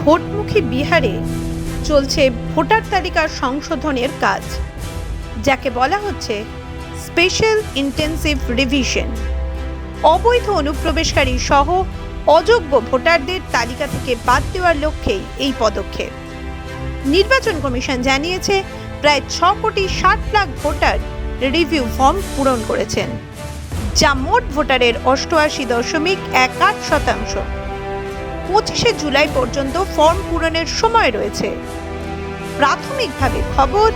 ভোটমুখী বিহারে চলছে ভোটার তালিকার সংশোধনের কাজ, যাকে বলা হচ্ছে স্পেশাল ইন্টেন্সিভ রিভিশন। অবৈধ অনুপ্রবেশকারী সহ অযোগ্য ভোটারদের তালিকা থেকে বাদ দেওয়ার লক্ষ্যেই এই পদক্ষেপ। নির্বাচন কমিশন জানিয়েছে, প্রায় ছ কোটি ষাট লাখ ভোটার রিভিউ ফর্ম পূরণ করেছেন, যা মোট ভোটারের অষ্টআশি দশমিক এক আট শতাংশ। পঁচিশে জুলাই পর্যন্ত ফর্ম পূরণের সময় রয়েছে। প্রাথমিকভাবে খবর,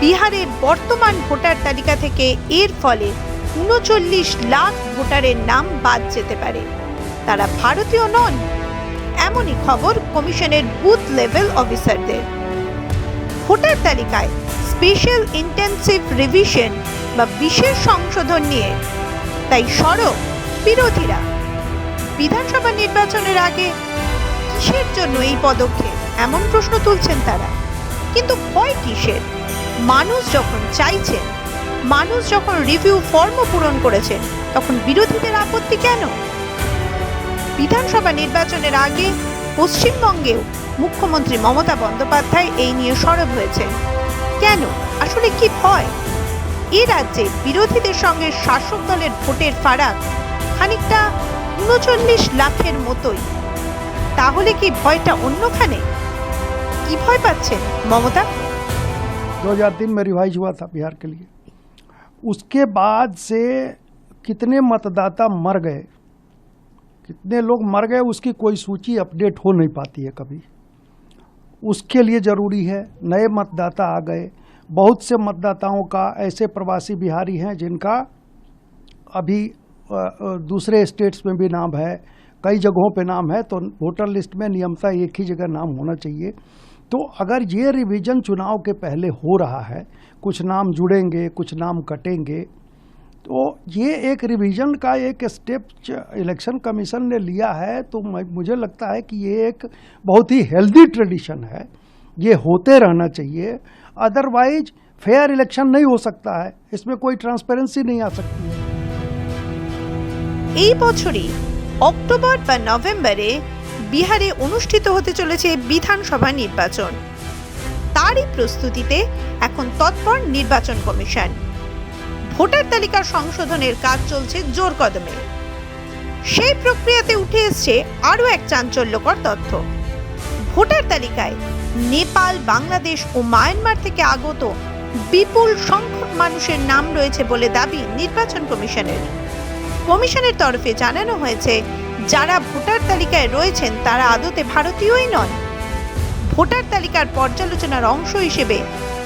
বিহারের বর্তমান ভোটার তালিকা থেকে এর ফলে উনচল্লিশ লাখ ভোটারের নাম বাদ যেতে পারে। তারা ভারতীয় নন, এমনই খবর কমিশনের বুথ লেভেল অফিসারদের। ভোটার তালিকায় স্পেশাল ইন্টেন্সিভ রিভিশন বা বিশেষ সংশোধন নিয়ে, তাই সড়ক বিরোধীরা। বিধানসভা নির্বাচনের আগে কিসের জন্য এই পদক্ষেপ? এমন প্রশ্ন তুলছেন তারা। কিন্তু ভয় কিসের? মানুষ যখন চাইছেন, মানুষ যখন রিভিউ ফর্ম পূরণ করেছেন, তখন বিরোধীদের আপত্তি কেন? বিধানসভা নির্বাচনের আগে পশ্চিমবঙ্গেও মুখ্যমন্ত্রী মমতা বন্দ্যোপাধ্যায় এই নিয়ে সরব হয়েছে কেন? আসলে কি ভয়? এ রাজ্যে বিরোধীদের সঙ্গে শাসক দলের ভোটের ফারাক খানিকটা উনচল্লিশ লাখের মতোই তাহলে কি ভয়টা অন্যখানে কি ভয় পাচ্ছেন মমতা 2003 में रिवाइज हुआ था बिहार के लिए उसके बाद से कितने मतदाता मर गए कितने लोग मर गए उसकी कोई सूची अपडेट हो नहीं पाती है कभी उसके लिए ज़रूरी है नए मतदाता आ गए बहुत से मतदाताओं का ऐसे प्रवासी बिहारी हैं जिनका अभी अ, अ, दूसरे स्टेट्स में भी नाम है, कई जगहों पे नाम है तो वोटर लिस्ट में नियमता एक ही जगह नाम होना चाहिए। तो अगर ये रिवीजन चुनाव के पहले हो रहा है, कुछ नाम जुड़ेंगे, कुछ नाम कटेंगे तो ये एक रिवीजन का एक स्टेप इलेक्शन कमीशन ने लिया है तो मुझे लगता है कि ये एक बहुत ही हेल्दी ट्रेडिशन है। ये होते रहना चाहिए। अदरवाइज़ फेयर इलेक्शन नहीं हो सकता है। इसमें कोई ट्रांसपेरेंसी नहीं आ सकती है। এই বছরই অক্টোবর বা নভেম্বরে বিহারে অনুষ্ঠিত হতে চলেছে বিধানসভা নির্বাচন। তারই প্রস্তুতিতে এখন তৎপর নির্বাচন কমিশন। ভোটার তালিকা সংশোধনের কাজ চলছে জোর কদমে। সেই প্রক্রিয়াতে উঠে এসছে আরও এক চাঞ্চল্যকর তথ্য। ভোটার তালিকায় নেপাল, বাংলাদেশ ও মায়ানমার থেকে আগত বিপুল সংখ্যক মানুষের নাম রয়েছে বলে দাবি নির্বাচন কমিশনের। কমিশনের তরফে জানানো হয়েছে, যারা ভোটার তালিকায় রয়েছেন তারা আদতে ভারতীয়ই নন। ভোটার তালিকার পর্যালোচনার অংশ হিসেবে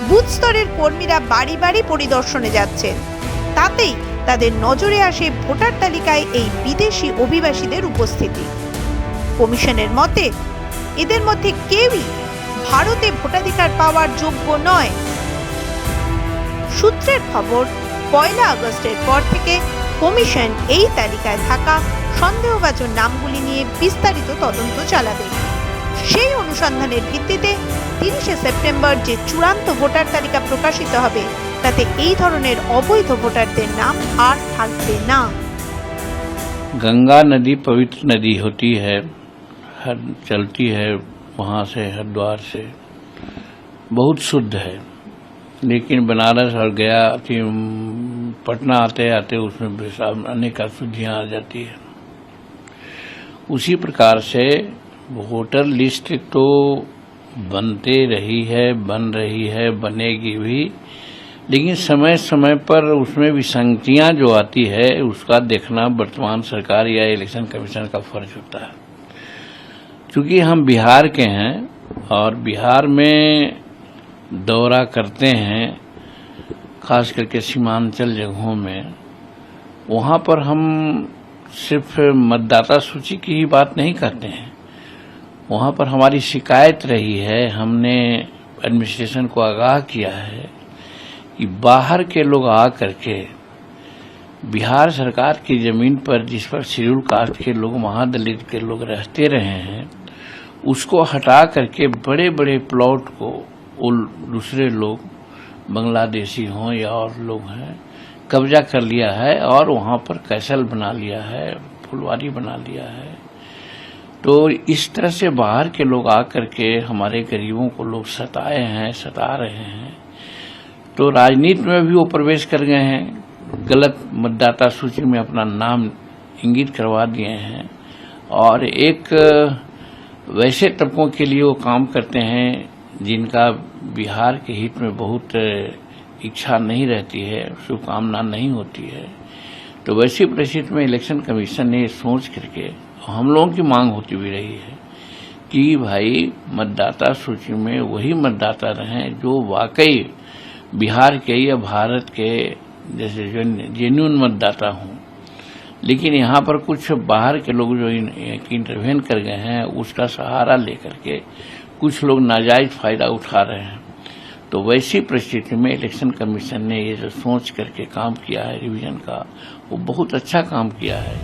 বুথ স্তরের কর্মীরা বাড়ি বাড়ি পরিদর্শনে যাচ্ছেন। তাতেই তাদের নজরে আসে ভোটার তালিকায় এই বিদেশি অভিবাসীদের উপস্থিতি। কমিশনের মতে, এদের মধ্যে কেউই ভারতে ভোটাধিকার পাওয়ার যোগ্য নয়। সূত্রের খবর, পয়লা আগস্টের পর থেকে কমিশন এই তালিকায় থাকা সন্দেহভাজন নামগুলি নিয়ে বিস্তারিত তদন্ত চালাবে সেই অনুসন্ধানের ভিত্তিতে তিরিশে সেপ্টেম্বর যে চূড়ান্ত ভোটার তালিকা প্রকাশিত হবে তাতে এই ধরনের অবৈধ ভোটারদের নাম আর থাকবে না गंगा नदी पवित्र नदी होती है हर चलती है वहाँ से हरिद्वार से बहुत शुद्ध है लेकिन बनारस और गया कि, उम, पटना आते आते उसमें बेसाब अनेक अशुद्धियाँ आ जाती है। उसी प्रकार से वोटर लिस्ट तो बनते रही है, बन रही है, बनेगी भी, लेकिन समय समय पर उसमें विसंगतियाँ जो आती है, उसका देखना वर्तमान सरकार या इलेक्शन कमीशन का फ़र्ज़ होता है। क्योंकि हम बिहार के हैं और बिहार में दौरा करते हैं खास करके सीमांचल जगहों में, वहाँ पर हम सिर्फ़ मतदाता सूची की ही बात नहीं करते हैं। वहाँ पर हमारी शिकायत रही है, हमने एडमिनिस्ट्रेशन को आगाह किया है कि बाहर के लोग आ करके बिहार सरकार की ज़मीन पर जिस पर शेड्यूल कास्ट के लोग, महादलित के लोग रहते रहे हैं, उसको हटा करके बड़े बड़े प्लॉट को दूसरे लोग बांग्लादेशी हों या और लोग हैं, कब्जा कर लिया है और वहाँ पर कैसल बना लिया है, फुलवारी बना लिया है। तो इस तरह से बाहर के लोग आकर के हमारे गरीबों को लोग सताए हैं, सता रहे हैं। तो राजनीति में भी वो प्रवेश कर गए हैं, गलत मतदाता सूची में अपना नाम इंगित करवा दिए हैं। और एक, वैसे तबकों के लिए वो काम करते हैं जिनका बिहार के हित में बहुत इच्छा नहीं रहती है, शुभकामना नहीं होती है तो वैसी परिस्थिति में इलेक्शन कमीशन ने सोच करके हम लोगों की मांग होती भी रही है कि भाई मतदाता सूची में वही मतदाता रहें जो वाकई बिहार के या भारत के जैसे जेन्यून मतदाता हों। लेकिन यहाँ पर कुछ बाहर के लोग जो इंटरवेन कर गए हैं, उसका सहारा लेकर के कुछ लोग नाजायज फायदा उठा रहे हैं तो वैसी परिस्थिति में इलेक्शन कमीशन ने ये जो सोच करके काम किया है रिवीजन का वो बहुत अच्छा काम किया है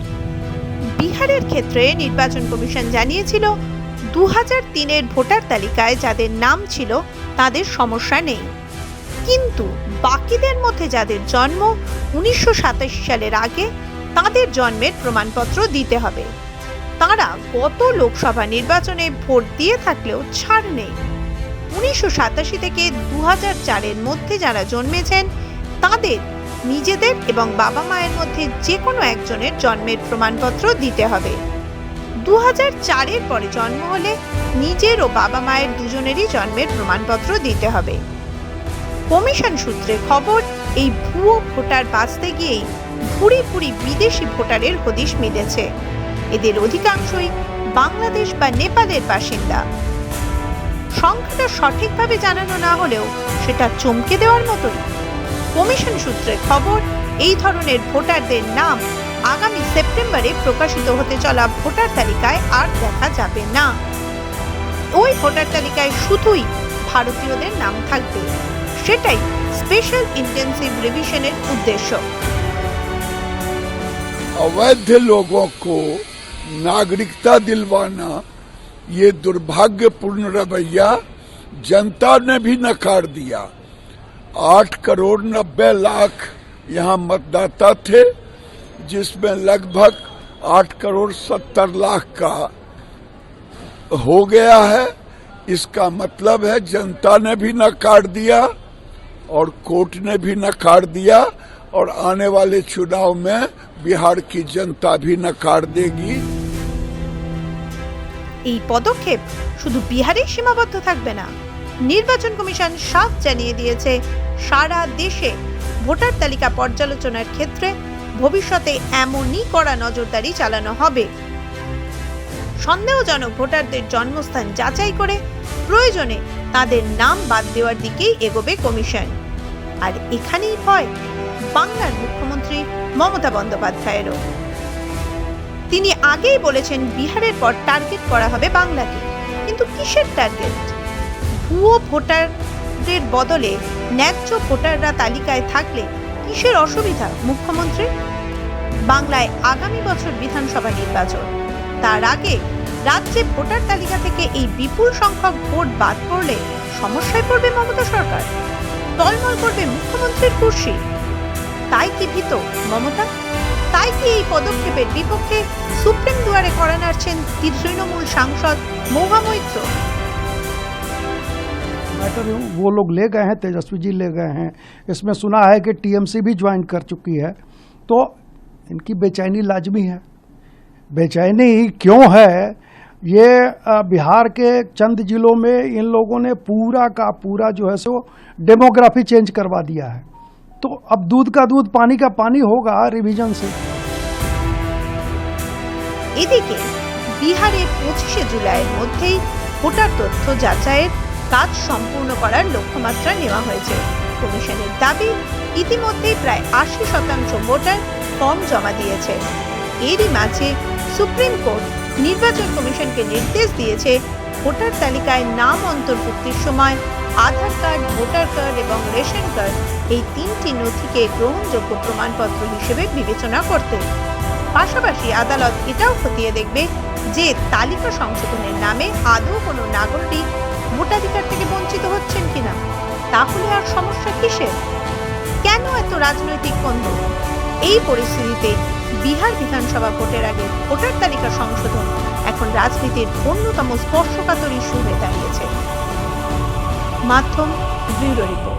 বিহারের ক্ষেত্রে নির্বাচন কমিশন জানিয়েছিল দু তিনের ভোটার তালিকায় যাদের নাম ছিল তাদের সমস্যা নেই কিন্তু বাকিদের মধ্যে যাদের জন্ম উনিশশো সালের আগে তাদের জন্মের প্রমাণপত্র দিতে হবে তারা গত লোকসভা নির্বাচনে ভোট দিয়ে থাকলেও ছাড় নেই। উনিশশো সাতাশি থেকে দু চারের মধ্যে যারা জন্মেছেন, তাদের নিজেদের এবং বাবা মায়ের মধ্যে যে কোনো একজনের জন্মের প্রমাণপত্র দিতে হবে। দু চারের পরে জন্ম হলে নিজের ও বাবা মায়ের দুজনেরই জন্মের প্রমাণপত্র দিতে হবে। কমিশন সূত্রে খবর, এই ভুয়ো ভোটার বাঁচতে গিয়েই ভুরি ভুরি বিদেশি ভোটারের হদিশ মিলেছে। এদের অধিকাংশই বাংলাদেশ বা নেপালের বাসিন্দা সংখ্যাটা সঠিকভাবে জানানো না হলেও সেটা চমকে দেওয়ার মতোই কমিশন সূত্রে খবর এই ধরনের ভোটারদের নাম আগামী সেপ্টেম্বরে প্রকাশিত হতে চলা ভোটার তালিকায় আর দেখা যাবে না ওই ভোটার তালিকায় শুধুই ভারতীয়দের নাম থাকবে সেটাই স্পেশাল ইন্টেন্সিভ রিভিশনের উদ্দেশ্য अवैध लोगों को नागरिकता दिलवाना, ये दुर्भाग्यपूर्ण रवैया जनता ने भी नकार दिया। आठ करोड़ नब्बे लाख यहाँ मतदाता थे, जिसमें लगभग आठ करोड़ सत्तर लाख का हो गया है। इसका मतलब है जनता ने भी नकार दिया और कोर्ट ने भी नकार दिया। और आने वाले चुनाव में बिहार की जनता भी नकार देगी এই পদক্ষেপ শুধু বিহারেই সীমাবদ্ধ থাকবে না নির্বাচন কমিশন সাফ জানিয়ে দিয়েছে সারা দেশে ভোটার তালিকা পর্যালোচনার ক্ষেত্রে ভবিষ্যতে এমনই কড়া নজরদারি চালানো হবে সন্দেহজনক ভোটারদের জন্মস্থান যাচাই করে প্রয়োজনে তাদের নাম বাদ দেওয়ার দিকেই এগোবে কমিশন আর এখানেই ভয় বাংলার মুখ্যমন্ত্রী মমতা বন্দ্যোপাধ্যায়েরও। তিনি আগেই বলেছেন বিহারের পর টার্গেট করা হবে বাংলাকে। কিন্তু কিসের টার্গেট? ভুয়ো ভোটারদের বদলে ন্যায্য ভোটাররা তালিকায় থাকলে কিসের অসুবিধা মুখ্যমন্ত্রী বাংলায় আগামী বছর বিধানসভা নির্বাচন। তার আগে রাজ্যে ভোটার তালিকা থেকে এই বিপুল সংখ্যক ভোট বাদ পড়লে সমস্যায় পড়বে মমতা সরকার। টলমল করবে মুখ্যমন্ত্রীর কুর্সি তাই কি ভীত মমতা তাই কি এই পদক্ষেপের বিপক্ষে সুপ্রিম দুয়ারে কড়া নাড়ছেন তৃণমূল সাংসদ মহুয়া মৈত্র मैटर वो लोग ले गए हैं तेजस्वी जी ले गए हैं इसमें सुना है कि टीएमसी भी ज्वाइन कर चुकी है तो इनकी बेचैनी लाजमी है बेचैनी क्यों है ये अ, बिहार के चंद जिलों में इन लोगों ने पूरा का पूरा जो है सो डेमोग्राफी चेंज करवा दिया है तो अब दूध का दूध पानी का पानी होगा रिवीजन से এদিকে বিহারে পঁচিশে জুলাইয়ের মধ্যেই ভোটার তথ্য যাচাইয়ের কাজ সম্পূর্ণ করার লক্ষ্যমাত্রা নেওয়া হয়েছে কমিশনের দাবি ইতিমধ্যেই প্রায় আশি শতাংশ ভোটার ফর্ম জমা দিয়েছে এরই মাঝে সুপ্রিম কোর্ট নির্বাচন কমিশনকে নির্দেশ দিয়েছে ভোটার তালিকায় নাম অন্তর্ভুক্তির সময় আধার কার্ড ভোটার কার্ড এবং রেশন কার্ড এই তিনটি নথিকে গ্রহণযোগ্য প্রমাণপত্র হিসেবে বিবেচনা করতে। পাশাপাশি আদালত এটাও খতিয়ে দেখবে যে তালিকা সংশোধনের নামে আদৌ কোনো নাগরিক ভোটাধিকার থেকে বঞ্চিত হচ্ছেন কিনা। তাহলে আর সমস্যা কিসের? কেন এত রাজনৈতিক কন্দল এই পরিস্থিতিতে বিহার বিধানসভা ভোটের আগে ভোটার তালিকা সংশোধন এখন রাজনীতির অন্যতম স্পর্শকাতর ইস্যু হয়ে দাঁড়িয়েছে। মাধ্যম ব্যুরো রিপোর্ট।